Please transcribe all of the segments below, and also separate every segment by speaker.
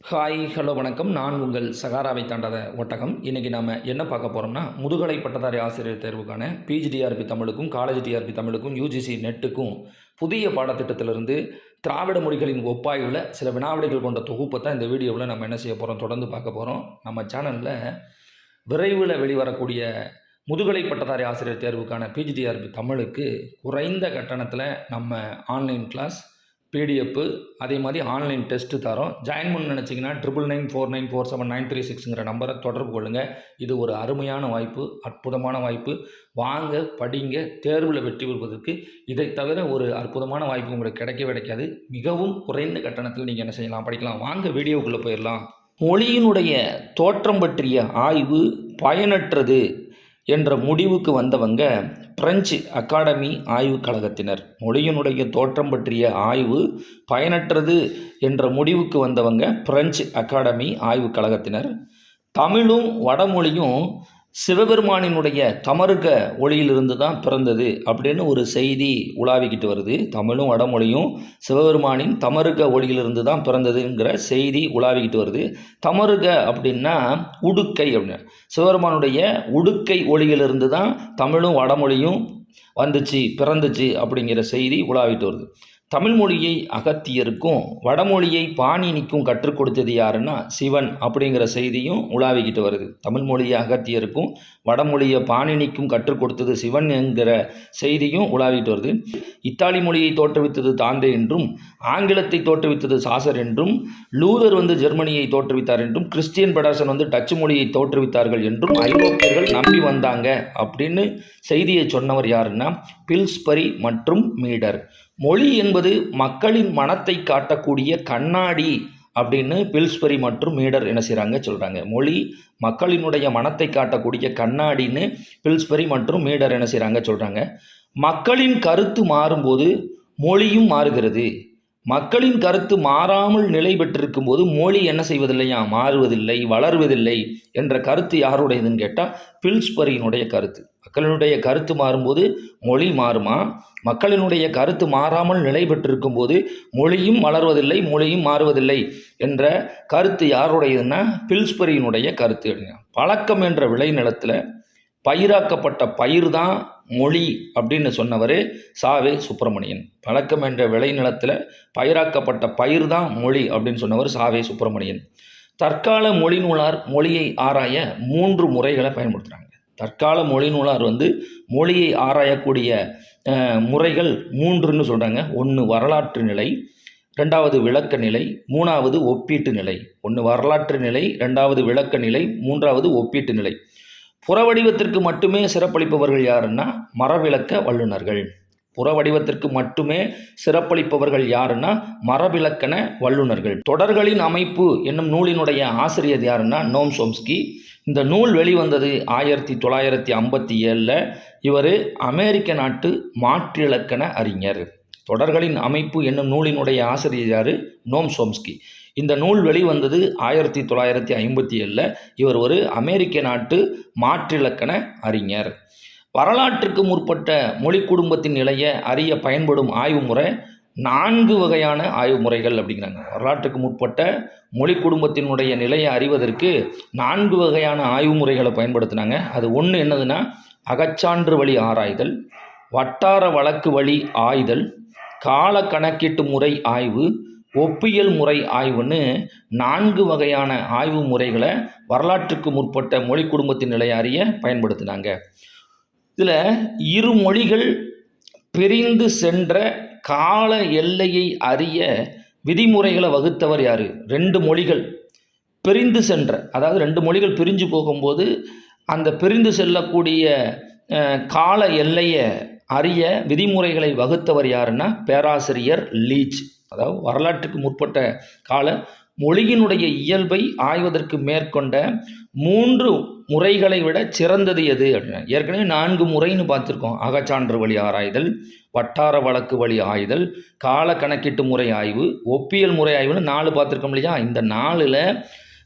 Speaker 1: Hi hello வணக்கம். நான் உங்கள் சகாராவை தாண்டாத ஒட்டகம். இன்றைக்கி நாம் என்ன பார்க்க போகிறோம்னா முதுகலை பட்டதாரி ஆசிரியர் தேர்வுக்கான பிஜிடிஆர்பி தமிழுக்கும் காலேஜ் டிஆர்பி தமிழுக்கும் யூஜிசி நெட்டுக்கும் புதிய பாடத்திட்டத்திலிருந்து திராவிட மொழிகளின் ஒப்பாய்வில் சில வினாவிடைகள் கொண்ட தொகுப்பை தான் இந்த வீடியோவில் நம்ம என்ன செய்ய போகிறோம் தொடர்ந்து பார்க்க போகிறோம் நம்ம சேனலில் விரைவில் வெளிவரக்கூடிய முதுகலை பட்டதாரி ஆசிரியர் தேர்வுக்கான பிஜிடிஆர்பி தமிழுக்கு குறைந்த கட்டணத்தில் நம்ம ஆன்லைன் கிளாஸ் பிடிஎஃப் அதே மாதிரி ஆன்லைன் டெஸ்ட்டு தரோம். ஜாயின் பண்ண நினச்சிங்கன்னா triple nine four nine four seven nine three சிக்ஸுங்கிற நம்பரை தொடர்பு கொள்ளுங்கள் இது ஒரு அருமையான வாய்ப்பு அற்புதமான வாய்ப்பு. வாங்க படிங்க தேர்வில் வெற்றி பெறுவதற்கு இதை தவிர ஒரு அற்புதமான வாய்ப்பு உங்களுக்கு கிடைக்கவே கிடைக்காது. மிகவும் குறைந்த கட்டணத்தில் நீங்கள் என்ன செய்யலாம் படிக்கலாம். வாங்க வீடியோக்குள்ளே போயிடலாம். மொழியினுடைய தோற்றம் பற்றிய ஆய்வு பயனற்றது. என்ற முடிவுக்கு வந்தவங்க பிரெஞ்சு அகாடமி ஆய்வுக் கழகத்தினர். மொழியினுடைய தோற்றம் பற்றிய ஆய்வு பயனற்றது என்ற முடிவுக்கு வந்தவங்க பிரெஞ்சு அகாடமி ஆய்வுக் கழகத்தினர். தமிழும் வடமொழியும் சிவபெருமானினுடைய தமருக ஒளியிலிருந்து தான் பிறந்தது அப்படின்னு ஒரு செய்தி உலாவிக்கிட்டு வருது. தமிழும் வடமொழியும் சிவபெருமானின் தமருக ஒளியிலிருந்து தான் பிறந்ததுங்கிற செய்தி உலாவிக்கிட்டு வருது. தமருக அப்படின்னா உடுக்கை அப்படின்னு. சிவபெருமானுடைய உடுக்கை ஒளியிலிருந்து தான் தமிழும் வடமொழியும் வந்துச்சு பிறந்துச்சு அப்படிங்கிற செய்தி உலாவிட்டு வருது. தமிழ் மொழியை அகத்தியருக்கும் வடமொழியை பாணினிக்கும் கற்றுக் கொடுத்தது யாருன்னா சிவன் அப்படிங்கிற செய்தியும் உலாவிக்கிட்டு வருது. தமிழ் மொழியை அகத்தியருக்கும் வடமொழியை பாணினிக்கும் கற்றுக் கொடுத்தது சிவன் என்கிற செய்தியும் உலாவிட்டு வருது. இத்தாலி மொழியை தோற்றுவித்தது தாந்தே என்றும் ஆங்கிலத்தை தோற்றுவித்தது சாசர் என்றும் லூதர் வந்து ஜெர்மனியை தோற்றுவித்தார் என்றும் கிறிஸ்டியன் பெடர்சன் வந்து டச்சு மொழியை தோற்றுவித்தார்கள் என்றும் ஐரோப்பியர்கள் நம்பி வந்தாங்க அப்படின்னு செய்தியை சொன்னவர் யாருன்னா பில்ஸ்பரி மற்றும் மீடர். மொழி என்பது மக்களின் மனத்தை காட்டக்கூடிய கண்ணாடி அப்படின்னு பில்ஸ்பரி மற்றும் மீடர் என்ன செய்கிறாங்க சொல்கிறாங்க மொழி மக்களினுடைய மனத்தை காட்டக்கூடிய கண்ணாடின்னு பில்ஸ்பரி மற்றும் மீடர் என்ன செய்கிறாங்க சொல்கிறாங்க மக்களின் கருத்து மாறும்போது மொழியும் மாறுகிறது. மக்களின் கருத்து மாறாமல் நிலை பெற்றிருக்கும் போது மொழி என்ன செய்வதில்லையா? மாறுவதில்லை வளர்வதில்லை என்ற கருத்து யாருடையதுன்னு கேட்டால் பில்ஸ்பரியினுடைய கருத்து. மக்களினுடைய கருத்து மாறும்போது மொழி மாறுமா? மக்களினுடைய கருத்து மாறாமல் நிலை பெற்றிருக்கும் போது மொழியும் வளர்வதில்லை மொழியும் மாறுவதில்லை என்ற கருத்து யாருடையதுன்னா பில்ஸ்பரியினுடைய கருத்து. அப்படிங்க பழக்கம் என்ற விளைநிலத்தில் பயிராக்கப்பட்ட பயிர் தான் மொழி அப்படின்னு சொன்னவர் சாவே சுப்பிரமணியன். பழக்கம் என்ற விளைநிலத்தில் பயிராக்கப்பட்ட பயிர் தான் மொழி அப்படின்னு சொன்னவர் சாவே சுப்பிரமணியன். தற்கால மொழி நூலார் மொழியை ஆராய மூன்று முறைகளை பயன்படுத்துகிறாங்க தற்கால மொழி நூலார் வந்து மொழியை ஆராயக்கூடிய முறைகள் மூன்றுன்னு சொல்கிறாங்க ஒன்று வரலாற்று நிலை ரெண்டாவது விளக்க நிலை மூணாவது ஒப்பீட்டு நிலை. ஒன்று வரலாற்று நிலை ரெண்டாவது விளக்க நிலை மூன்றாவது ஒப்பீட்டு நிலை. புறவடிவத்திற்கு மட்டுமே சிறப்பளிப்பவர்கள் யாருன்னா மரவிளக்க வல்லுநர்கள். புறவடிவத்திற்கு மட்டுமே சிறப்பளிப்பவர்கள் யாருன்னா மரபிலக்கண வல்லுநர்கள். தொடர்களின் அமைப்பு என்னும் நூலினுடைய ஆசிரியர் யாருன்னா நோம் சோம்ஸ்கி. இந்த நூல் வெளிவந்தது ஆயிரத்தி தொள்ளாயிரத்தி ஐம்பத்தி ஏழில் இவர் அமெரிக்க நாட்டு மாற்றிலக்கண அறிஞர். தொடர்களின் அமைப்பு என்னும் நூலினுடைய ஆசிரியர் யார்? Noam Chomsky. இந்த நூல் வெளிவந்தது ஆயிரத்தி தொள்ளாயிரத்தி ஐம்பத்தி ஏழில். இவர் ஒரு அமெரிக்க நாட்டு மாற்றிலக்கண அறிஞர். வரலாற்றுக்கு முற்பட்ட மொழி குடும்பத்தின் நிலையை அறிய பயன்படும் ஆய்வு முறை நான்கு வகையான ஆய்வு முறைகள் அப்படிங்கிறாங்க. வரலாற்றுக்கு முற்பட்ட மொழி குடும்பத்தினுடைய நிலையை அறிவதற்கு நான்கு வகையான ஆய்வு முறைகளை பயன்படுத்தினாங்க. அது ஒன்று என்னதுன்னா அகச்சான்று வழி ஆராய்தல் வட்டார வழக்கு வழி ஆய்தல் கால கணக்கீட்டு முறை ஆய்வு ஒப்பியல் முறை ஆய்வுன்னு நான்கு வகையான ஆய்வு முறைகளை வரலாற்றுக்கு முற்பட்ட மொழி குடும்பத்தின் நிலை அறிய பயன்படுத்தினாங்க. இதில் இரு மொழிகள் பிரிந்து சென்ற கால எல்லையை அறிய விதிமுறைகளை வகுத்தவர் யார்? ரெண்டு மொழிகள் பிரிந்து சென்ற அதாவது ரெண்டு மொழிகள் பிரிஞ்சு போகும்போது அந்த பிரிந்து செல்லக்கூடிய கால எல்லையை அறிய விதிமுறைகளை வகுத்தவர் யாருன்னா பேராசிரியர் லீச். அதாவது வரலாற்றுக்கு முற்பட்ட கால மொழியினுடைய இயல்பை ஆய்வதற்கு மேற்கொண்ட மூன்று முறைகளை விட சிறந்தது எது அப்படின்னா ஏற்கனவே நான்கு முறைன்னு பார்த்துருக்கோம். அகச்சான்று வழி ஆராய்தல் வட்டார வழக்கு வழி ஆய்தல் கால கணக்கீட்டு முறை ஆய்வு ஒப்பியல் முறை ஆய்வுன்னு நாலு பார்த்துருக்கோம் இல்லையா? இந்த நாலில்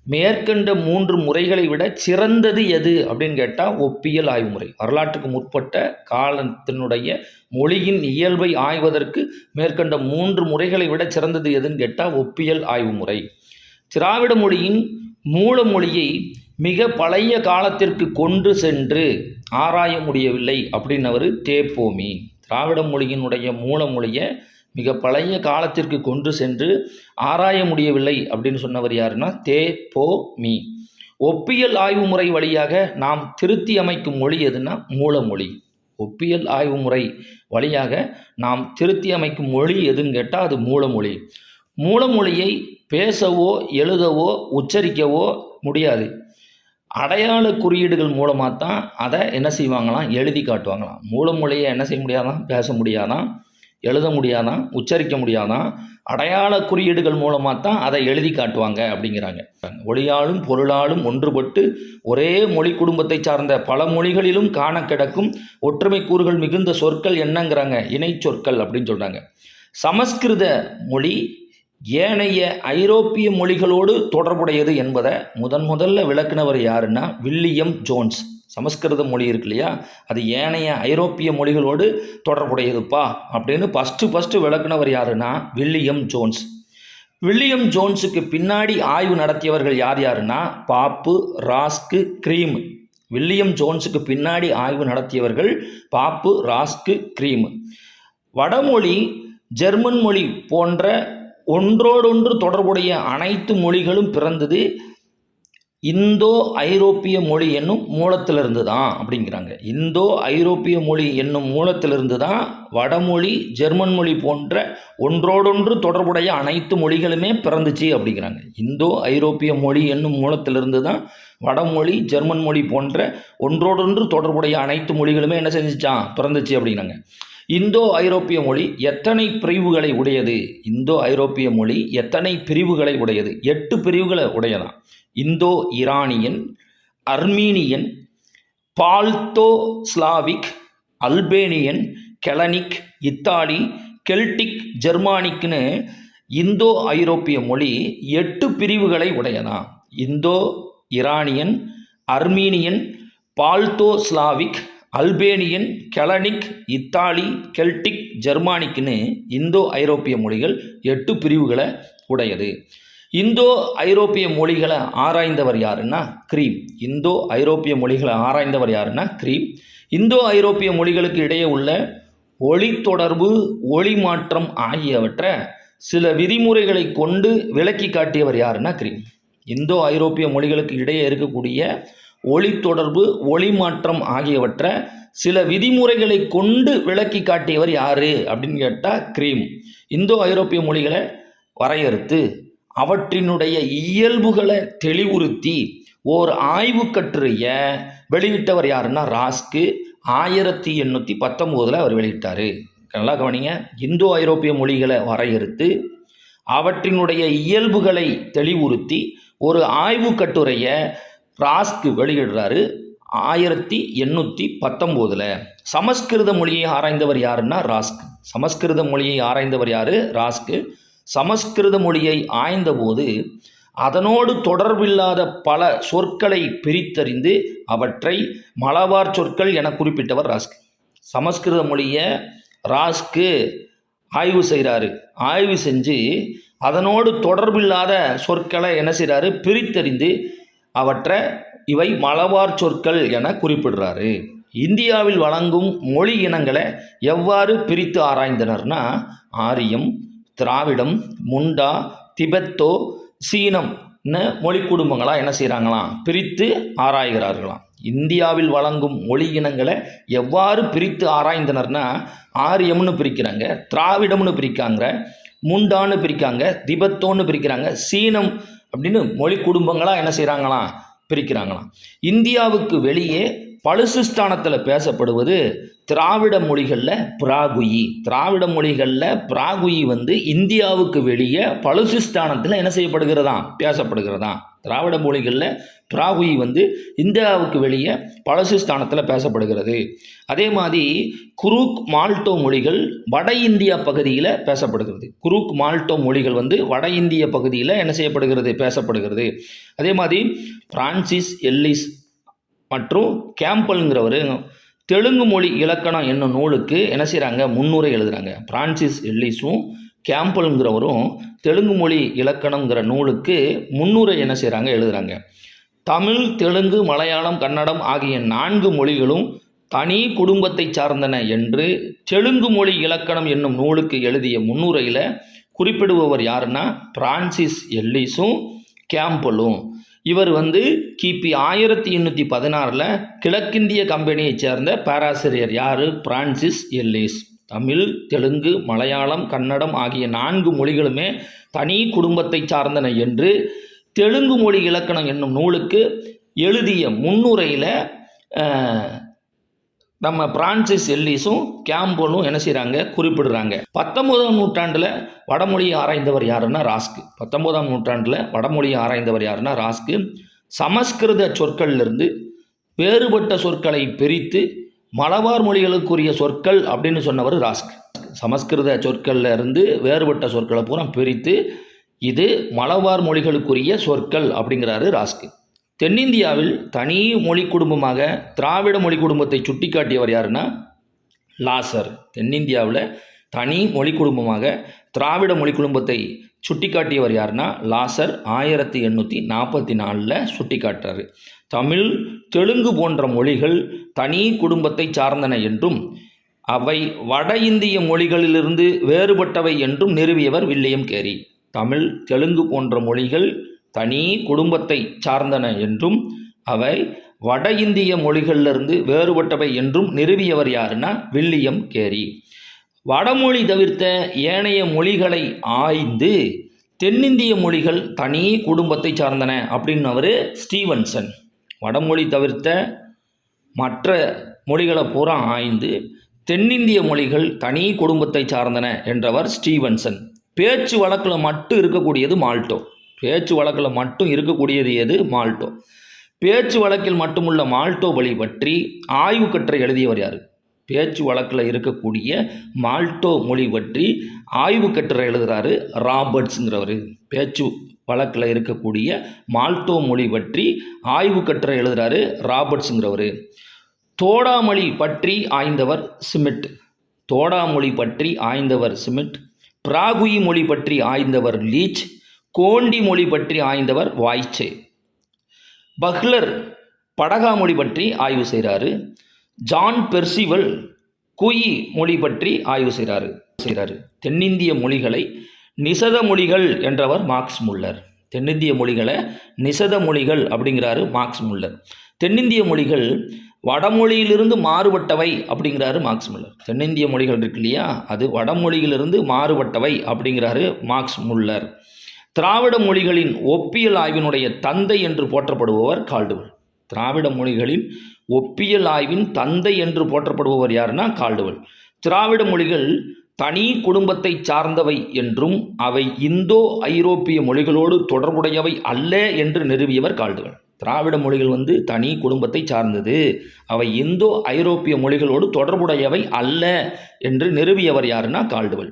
Speaker 1: மேற்கண்ட மூன்று முறைகளை விட சிறந்தது எது அப்படின்னு கேட்டால் ஒப்பியல் ஆய்வு முறை வரலாற்றுக்கு முற்பட்ட காலத்தினுடைய மொழியின் இயல்பை ஆய்வதற்கு மேற்கண்ட மூன்று முறைகளை விட சிறந்தது எதுன்னு கேட்டால் ஒப்பியல் ஆய்வு முறை திராவிட மொழியின் மூல மொழியை மிக பழைய காலத்திற்கு கொண்டு சென்று ஆராய முடியவில்லை அப்படின்னவர் தேப்போமி திராவிட மொழியினுடைய மூல மொழியை மிக பழைய காலத்திற்கு கொண்டு சென்று ஆராய முடியவில்லை அப்படின்னு சொன்னவர் யாருன்னா தே போ மீ. ஒப்பியல் ஆய்வு முறை வழியாக நாம் திருத்தி அமைக்கும் மொழி எதுனா மூலமொழி. ஒப்பியல் ஆய்வு முறை வழியாக நாம் திருத்தி அமைக்கும் மொழி எதுன்னு கேட்டால் அது மூலமொழி. மூலமொழியை பேசவோ எழுதவோ உச்சரிக்கவோ முடியாது. அடையாள குறியீடுகள் மூலமாக தான் அதை என்ன செய்வாங்களாம்? எழுதி காட்டுவாங்களாம். மூலமொழியை என்ன செய்ய முடியாதான்? பேச முடியாதான். எழுத முடியாதான் உச்சரிக்க முடியாதான் அடையாள குறியீடுகள் மூலமாக தான் அதை எழுதி காட்டுவாங்க அப்படிங்கிறாங்க. ஒளியாலும் பொருளாலும் ஒன்றுபட்டு ஒரே மொழி குடும்பத்தை சார்ந்த பல மொழிகளிலும் காண கிடக்கும் ஒற்றுமை கூறுகள் மிகுந்த சொற்கள் என்னங்கிறாங்க. இணை சொற்கள் அப்படின்னு சொல்கிறாங்க சமஸ்கிருத மொழி ஏனைய ஐரோப்பிய மொழிகளோடு தொடர்புடையது என்பதை முதன் முதல்ல விளக்குனவர் யாருன்னா வில்லியம் ஜோன்ஸ். சமஸ்கிருத மொழி இருக்கு இல்லையா? அது ஏனைய ஐரோப்பிய மொழிகளோடு தொடர்புடையதுப்பா அப்படின்னு ஃபஸ்ட்டு ஃபஸ்ட்டு விளக்குனவர் யாருன்னா வில்லியம் ஜோன்ஸ். வில்லியம் ஜோன்ஸுக்கு பின்னாடி ஆய்வு நடத்தியவர்கள் யார் யாருன்னா? பாப்பு ராஸ்க்கு க்ரீம். வில்லியம் ஜோன்ஸுக்கு பின்னாடி ஆய்வு நடத்தியவர்கள் பாப்பு ராஸ்க்கு க்ரீம். வடமொழி ஜெர்மன் மொழி போன்ற ஒன்றோடொன்று தொடர்புடைய அனைத்து மொழிகளும் பிறந்தது இந்தோ ஐரோப்பிய மொழி என்னும் மூலத்திலிருந்து தான் அப்படிங்கிறாங்க. இந்தோ ஐரோப்பிய மொழி என்னும் மூலத்திலிருந்து தான் வடமொழி ஜெர்மன் மொழி போன்ற ஒன்றோடொன்று தொடர்புடைய அனைத்து மொழிகளுமே பிறந்துச்சு அப்படிங்கிறாங்க. இந்தோ ஐரோப்பிய மொழி என்னும் மூலத்திலிருந்து தான் வடமொழி ஜெர்மன் மொழி போன்ற ஒன்றோடொன்று தொடர்புடைய அனைத்து மொழிகளுமே என்ன செஞ்சிச்சான் பிறந்துச்சு அப்படிங்கிறாங்க. இந்தோ ஐரோப்பிய மொழி எத்தனை பிரிவுகளை உடையது? இந்தோ ஐரோப்பிய மொழி எத்தனை பிரிவுகளை உடையது? எட்டு பிரிவுகளை உடையதான் Indo Iranian Armenian Balto Slavic Albanian Hellenic Italy Celtic ஜெர்மானிக்னு Indo ஐரோப்பிய மொழி எட்டு பிரிவுகளை உடையதான் Indo Iranian Armenian Balto Slavic Albanian Hellenic Italy Celtic ஜெர்மானிக்னு Indo ஐரோப்பிய மொழிகள் எட்டு பிரிவுகளை உடையது. இந்தோ ஐரோப்பிய மொழிகளை ஆராய்ந்தவர் யாருன்னா கிரீம். இந்தோ ஐரோப்பிய மொழிகளை ஆராய்ந்தவர் யாருன்னா கிரீம். இந்தோ ஐரோப்பிய மொழிகளுக்கு இடையே உள்ள ஒளி தொடர்பு ஒளி மாற்றம் ஆகியவற்றை சில விதிமுறைகளை கொண்டு விளக்கி காட்டியவர் யாருன்னா கிரீம். இந்தோ ஐரோப்பிய மொழிகளுக்கு இடையே இருக்கக்கூடிய ஒளி தொடர்பு ஒளி மாற்றம் ஆகியவற்றை சில விதிமுறைகளை கொண்டு விளக்கி காட்டியவர் யாரு அப்படின்னு கேட்டால் கிரீம். இந்தோ ஐரோப்பிய மொழிகளை வரையறுத்து அவற்றினுடைய இயல்புகளை தெளிவுறுத்தி ஓர் ஆய்வு கட்டுரையை வெளியிட்டவர் யாருன்னா ராஸ்க்கு ஆயிரத்தி எண்ணூற்றி பத்தொம்போதில் அவர் வெளியிட்டார். நல்லா கவனிங்க. இந்தோ ஐரோப்பிய மொழிகளை வரையறுத்து அவற்றினுடைய இயல்புகளை தெளிவுறுத்தி ஒரு ஆய்வு கட்டுரையை ராஸ்க்கு வெளியிடுறாரு. ஆயிரத்தி எண்ணூற்றி பத்தொம்போதில். சமஸ்கிருத மொழியை ஆராய்ந்தவர் யாருன்னா ராஸ்க். சமஸ்கிருத மொழியை ஆராய்ந்தவர் யார்? ராஸ்க்கு. சமஸ்கிருத மொழியை ஆய்ந்தபோது அதனோடு தொடர்பில்லாத பல சொற்களை பிரித்தறிந்து அவற்றை மலபார் சொற்கள் என குறிப்பிட்டவர் ராஸ்க். சமஸ்கிருத மொழியை ராஸ்க்கு ஆய்வு செய்கிறாரு ஆய்வு செஞ்சு அதனோடு தொடர்பில்லாத சொற்களை என்ன செய்கிறாரு பிரித்தறிந்து அவற்றை இவை மலபார் சொற்கள் என குறிப்பிடுறாரு. இந்தியாவில் வழங்கும் மொழி இனங்களை எவ்வாறு பிரித்து ஆராய்ந்தனர்னா ஆரியம் திராவிடம் முண்டா திபெத்தோ சீனம்னு மொழி குடும்பங்களாக என்ன செய்கிறாங்களாம் பிரித்து ஆராய்கிறார்களாம். இந்தியாவில் வழங்கும் மொழி இனங்களை எவ்வாறு பிரித்து ஆராய்ந்தனர்னா ஆரியம்னு பிரிக்கிறாங்க திராவிடம்னு பிரிக்காங்க முண்டான்னு பிரிக்காங்க திபெத்தோன்னு பிரிக்கிறாங்க சீனம் அப்படின்னு மொழி குடும்பங்களாக என்ன செய்கிறாங்களாம் பிரிக்கிறாங்களாம். இந்தியாவுக்கு வெளியே பலுசிஸ்தானத்தில் பேசப்படுவது திராவிட மொழிகளில் பிராகுயி. திராவிட மொழிகளில் பிராகுயி வந்து இந்தியாவுக்கு வெளியே பலுசிஸ்தானத்தில் என்ன செய்யப்படுகிறதாம் பேசப்படுகிறதாம் திராவிட மொழிகளில் பிராகுயி வந்து இந்தியாவுக்கு வெளியே பலசிஸ்தானத்தில் பேசப்படுகிறது. அதே மாதிரி குரூக் மால்டோ மொழிகள் வட இந்தியா பகுதியில் பேசப்படுகிறது. குரூக் மால்டோ மொழிகள் வந்து வட இந்திய பகுதியில் என்ன செய்யப்படுகிறது? பேசப்படுகிறது. அதே மாதிரி பிரான்சிஸ் எல்லிஸ் மற்றும் கேம்பல்ங்கிறவர் தெலுங்கு மொழி இலக்கணம் என்னும் நூலுக்கு என்ன செய்கிறாங்க முன்னுரை எழுதுகிறாங்க பிரான்சிஸ் எல்லிஸும் கேம்பல்ங்கிறவரும் தெலுங்கு மொழி இலக்கணங்கிற நூலுக்கு முன்னுரை என்ன செய்கிறாங்க எழுதுகிறாங்க தமிழ் தெலுங்கு மலையாளம் கன்னடம் ஆகிய நான்கு மொழிகளும் தனி குடும்பத்தை சார்ந்தன என்று தெலுங்கு மொழி இலக்கணம் என்னும் நூலுக்கு எழுதிய முன்னுரையில் குறிப்பிடுபவர் யாருன்னா? பிரான்சிஸ் எல்லிஸும் கேம்பலும். இவர் வந்து கிபி ஆயிரத்தி எண்ணூற்றி பதினாறில் கிழக்கிந்திய கம்பெனியைச் சேர்ந்த பேராசிரியர் யார்? Francis Ellis. தமிழ் தெலுங்கு மலையாளம் கன்னடம் ஆகிய நான்கு மொழிகளுமே தனி குடும்பத்தை சார்ந்தன என்று தெலுங்கு மொழி இலக்கணம் என்னும் நூலுக்கு எழுதிய முன்னுரையில் நம்ம பிரான்சிஸ் எல்லிஸும் கேம்போலும் என்ன செய்கிறாங்க குறிப்பிடுறாங்க. பத்தொம்போதாம் நூற்றாண்டில் வடமொழியை ஆராய்ந்தவர் யாருன்னா ராஸ்க்கு பத்தொம்போதாம் நூற்றாண்டில் வடமொழியை ஆராய்ந்தவர் யாருன்னா ராஸ்க்கு சமஸ்கிருத சொற்கள்லேருந்து வேறுபட்ட சொற்களை பிரித்து மலபார் மொழிகளுக்குரிய சொற்கள் அப்படின்னு சொன்னவர் ராஸ்க். சமஸ்கிருத சொற்களில் இருந்து வேறுபட்ட சொற்களை பூரா பிரித்து இது மலபார் மொழிகளுக்குரிய சொற்கள் அப்படிங்கிறாரு ராஸ்க்கு தென்னிந்தியாவில் தனி மொழி குடும்பமாக திராவிட மொழி குடும்பத்தை சுட்டிக்காட்டியவர் யாருன்னா லாசர். தென்னிந்தியாவில் தனி மொழி குடும்பமாக திராவிட மொழி குடும்பத்தை சுட்டிக்காட்டியவர் யாருன்னா லாசர் ஆயிரத்தி எண்ணூற்றி நாற்பத்தி நாலில் சுட்டிக்காட்டுறாரு தமிழ் தெலுங்கு போன்ற மொழிகள் தனி குடும்பத்தை சார்ந்தன என்றும் அவை வட இந்திய மொழிகளிலிருந்து வேறுபட்டவை என்றும் நிறுவியவர் வில்லியம் கேரி. தமிழ் தெலுங்கு போன்ற மொழிகள் தனி குடும்பத்தை சார்ந்தன என்றும் அவை வட இந்திய மொழிகளிலிருந்து வேறுபட்டவை என்றும் நிறுவியவர் யாருன்னா வில்லியம் கேரி. வடமொழி தவிர்த்த ஏனைய மொழிகளை ஆய்ந்து தென்னிந்திய மொழிகள் தனி குடும்பத்தை சார்ந்தன அப்படின்னு அவர் ஸ்டீவன்சன். வடமொழி தவிர்த்த மற்ற மொழிகளை பூரா ஆய்ந்து தென்னிந்திய மொழிகள் தனி குடும்பத்தை சார்ந்தன என்றவர் ஸ்டீவன்சன். பேச்சு வழக்கில் மட்டும் இருக்கக்கூடியது மால்டோ. பேச்சு வழக்கில் மட்டும் இருக்கக்கூடியது எது? மால்டோ. பேச்சு வழக்கில் மட்டுமுள்ள மால்டோ வழி பற்றி ஆய்வு கட்டுரை எழுதியவர் யார்? பேச்சு வழக்கில் இருக்கக்கூடிய மால்டோ மொழி பற்றி ஆய்வு கட்டுரை எழுதுகிறாரு ராபர்ட்ஸுங்கிறவர். பேச்சு வழக்கில் இருக்கக்கூடிய மால்டோ மொழி பற்றி ஆய்வு கட்டுரை எழுதுகிறாரு ராபர்ட்ஸுங்கிறவர். தோடாமொழி பற்றி ஆய்ந்தவர் சிமிட். தோடாமொழி பற்றி ஆய்ந்தவர் சிமிட். பிராகுயி மொழி பற்றி ஆய்ந்தவர் லீச். கோண்டி மொழி பற்றி ஆய்ந்தவர் வாய்ச்சே. பஹ்லர் படகா மொழி பற்றி ஆய்வு செய்கிறாரு ஜான் பெர்சிவல் குயி மொழி பற்றி ஆய்வு செய்கிறாரு செய்கிறாரு தென்னிந்திய மொழிகளை நிசத மொழிகள் என்றவர் மார்க்ஸ் முல்லர். தென்னிந்திய மொழிகளை நிசத மொழிகள் அப்படிங்கிறாரு மார்க்ஸ் முல்லர். தென்னிந்திய மொழிகள் வடமொழியிலிருந்து மாறுபட்டவை அப்படிங்கிறாரு மார்க்ஸ் முல்லர். தென்னிந்திய மொழிகள் இருக்கு இல்லையா? அது வடமொழியிலிருந்து மாறுபட்டவை அப்படிங்கிறாரு மார்க்ஸ் முல்லர். திராவிட மொழிகளின் ஒப்பியல் ஆய்வினுடைய தந்தை என்று போற்றப்படுபவர் கால்டுவல் திராவிட மொழிகளின் ஒப்பியல் ஆய்வின் தந்தை என்று போற்றப்படுபவர் யாருன்னா கால்டுவல் திராவிட மொழிகள் தனி குடும்பத்தை சார்ந்தவை என்றும் அவை இந்தோ ஐரோப்பிய மொழிகளோடு தொடர்புடையவை அல்ல என்று நிறுவியவர் கால்டுவல் திராவிட மொழிகள் வந்து தனி குடும்பத்தை சார்ந்தது அவை இந்தோ ஐரோப்பிய மொழிகளோடு தொடர்புடையவை அல்ல என்று நிறுவியவர் யாருன்னா கால்டுவல்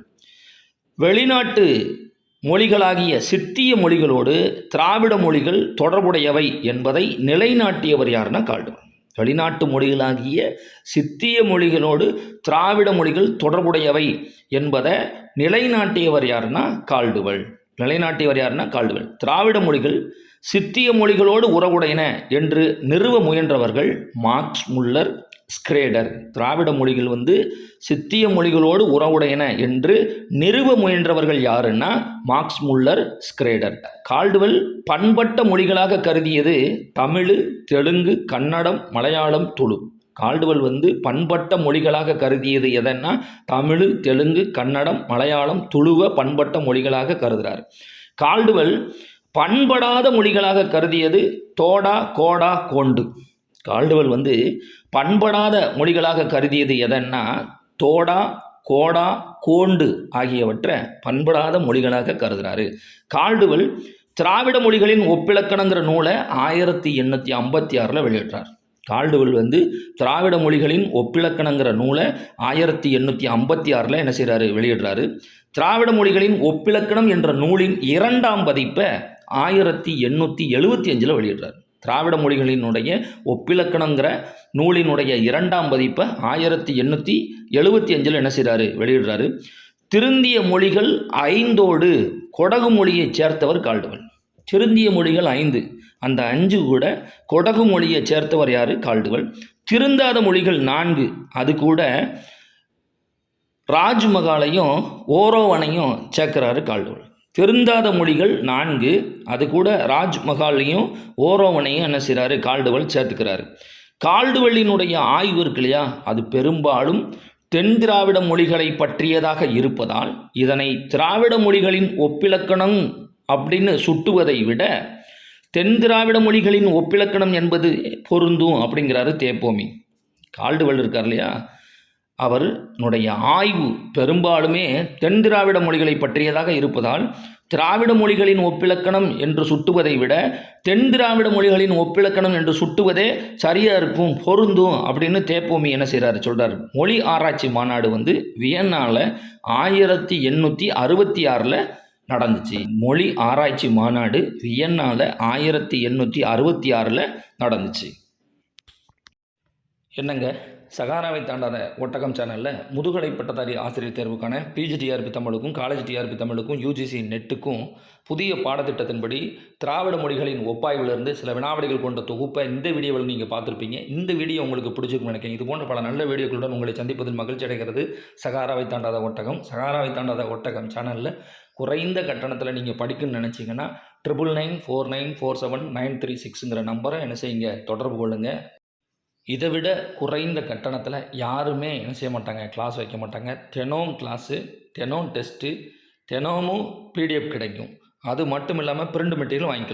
Speaker 1: வெளிநாட்டு மொழிகளாகிய சித்திய மொழிகளோடு திராவிட மொழிகள் தொடர்புடையவை என்பதை நிலைநாட்டியவர் யாருன்னா கால்டுவன் வெளிநாட்டு மொழிகளாகிய சித்திய மொழிகளோடு திராவிட மொழிகள் தொடர்புடையவை என்பதை நிலைநாட்டியவர் யாருன்னா கால்டுவல் நிலைநாட்டியவர் யாருன்னா கால்டுவல் திராவிட மொழிகள் சித்திய மொழிகளோடு உறவுடையன என்று நிறுவ முயன்றவர்கள் மார்க்ஸ் முல்லர் ஸ்கிரேடர். திராவிட மொழிகள் வந்து சித்திய மொழிகளோடு உறவுடையன என்று நிறுவ முயன்றவர்கள் யாருன்னா மார்க்ஸ் முல்லர் ஸ்கிரேடர். கால்டுவெல் பண்பட்ட மொழிகளாக கருதியது தமிழ் தெலுங்கு கன்னடம் மலையாளம் துளு. கால்டுவெல் வந்து பண்பட்ட மொழிகளாக கருதியது எதன்னா தமிழ் தெலுங்கு கன்னடம் மலையாளம் துளுவ பண்பட்ட மொழிகளாக கருதுகிறார் கால்டுவெல் பண்படாத மொழிகளாக கருதியது தோடா கோடா கோண்டு. கால்டுவெல் வந்து பண்படாத மொழிகளாக கருதியது எதன்னா தோடா கோடா கோண்டு ஆகியவற்றை பண்படாத மொழிகளாக கருதுகிறாரு கால்டுவெல் திராவிட மொழிகளின் ஒப்பிலக்கணங்கிற நூலை ஆயிரத்தி எண்ணூற்றி ஐம்பத்தி ஆறில் வெளியிட்டார். கால்டுவெல் வந்து திராவிட மொழிகளின் ஒப்பிலக்கணங்கிற நூலை ஆயிரத்தி எண்ணூற்றி ஐம்பத்தி ஆறில் என்ன செய்கிறாரு வெளியிடுறாரு. திராவிட மொழிகளின் ஒப்பிலக்கணம் என்ற நூலின் இரண்டாம் பதிப்பை ஆயிரத்தி எண்ணூற்றி எழுபத்தி அஞ்சில் வெளியிடுறாரு. திராவிட மொழிகளினுடைய ஒப்பிலக்கணங்கிற நூலினுடைய இரண்டாம் பதிப்பை ஆயிரத்தி எண்ணூற்றி எழுபத்தி அஞ்சில் என்ன செய்கிறாரு வெளியிடுறாரு. திருந்திய மொழிகள் ஐந்தோடு கொடகு மொழியை சேர்த்தவர் கால்டுவல். திருந்திய மொழிகள் ஐந்து. அந்த அஞ்சு கூட கொடகு மொழியை சேர்த்தவர் யார்? கால்டுவல். திருந்தாத மொழிகள் நான்கு. அது கூட ராஜ்மகாலையும் ஓரோவனையும் சேர்க்கிறாரு கால்டுவல். திருந்தாத மொழிகள் நான்கு. அது கூட ராஜ்மஹாலையும் ஓரோவனையும் என்ன செய்கிறாரு கால்டுவல் சேர்த்துக்கிறாரு. கால்டுவெல்லினுடைய ஆய்வு இருக்கு இல்லையா? அது பெரும்பாலும் தென் திராவிட மொழிகளை பற்றியதாக இருப்பதால் இதனை திராவிட மொழிகளின் ஒப்பிலக்கணம் அப்படின்னு சுட்டுவதை விட தென் திராவிட மொழிகளின் ஒப்பிலக்கணம் என்பது பொருந்தும் அப்படிங்கிறாரு தேப்போமி. கால்டுவெல் இருக்கார் இல்லையா? அவருடைய ஆய்வு பெரும்பாலுமே தென் திராவிட மொழிகளை பற்றியதாக இருப்பதால் திராவிட மொழிகளின் ஒப்பிலக்கணம் என்று சுட்டுவதை விட தென் திராவிட மொழிகளின் ஒப்பிலக்கணம் என்று சுட்டுவதே சரியாக இருக்கும் பொருந்தும் அப்படின்னு தேப்போமி என்ன செய்கிறாரு சொல்கிறார் மொழி ஆராய்ச்சி மாநாடு வந்து வியன்னால் ஆயிரத்தி எண்ணூற்றி அறுபத்தி ஆறில் நடந்துச்சு. மொழி ஆராய்ச்சி மாநாடு வியன்னால் ஆயிரத்தி எண்ணூற்றி அறுபத்தி ஆறில் நடந்துச்சு. என்னங்க? சகாராவை தாண்டாத ஒட்டகம் சேனலில் முதுகலை பட்டதாரி ஆசிரியர் தேர்வுக்கான பிஜி டிஆர்பி தமிழுக்கும் காலேஜ் டிஆர்பி தமிழுக்கும் யூஜிசி நெட்டுக்கும் புதிய பாடத்திட்டத்தின்படி திராவிட மொழிகளின் ஒப்பாய்விலிருந்து சில வினாவடிகள் கொண்ட தொகுப்பை இந்த வீடியோவில் நீங்கள் பார்த்துருப்பீங்க. இந்த வீடியோ உங்களுக்கு பிடிச்சிருக்கும் நினைக்கிறேன். இது போன்ற பல நல்ல வீடியோக்களுடன் உங்களை சந்திப்பதில் மகிழ்ச்சி அடைகிறது. சகாராவை தாண்டாத ஒட்டகம் சகாராவை தாண்டாத ஒட்டகம் சேனலில் குறைந்த கட்டணத்தில் நீங்கள் படிக்கணும்னு நினச்சிங்கன்னா triple nine four nine four seven nine three சிக்ஸுங்கிற நம்பரை என்ன செய்யுங்க? தொடர்பு கொள்ளுங்கள் இதை விட குறைந்த கட்டணத்தில் யாருமே என்ன செய்ய மாட்டாங்க? கிளாஸ் வைக்க மாட்டாங்க. தெனோம் கிளாஸு தெனோம் டெஸ்ட்டு தெனமும் பிடிஎஃப் கிடைக்கும். அது மட்டும் இல்லாமல் பிரிண்ட் மெட்டீரியல் வாங்கிக்கலாம்.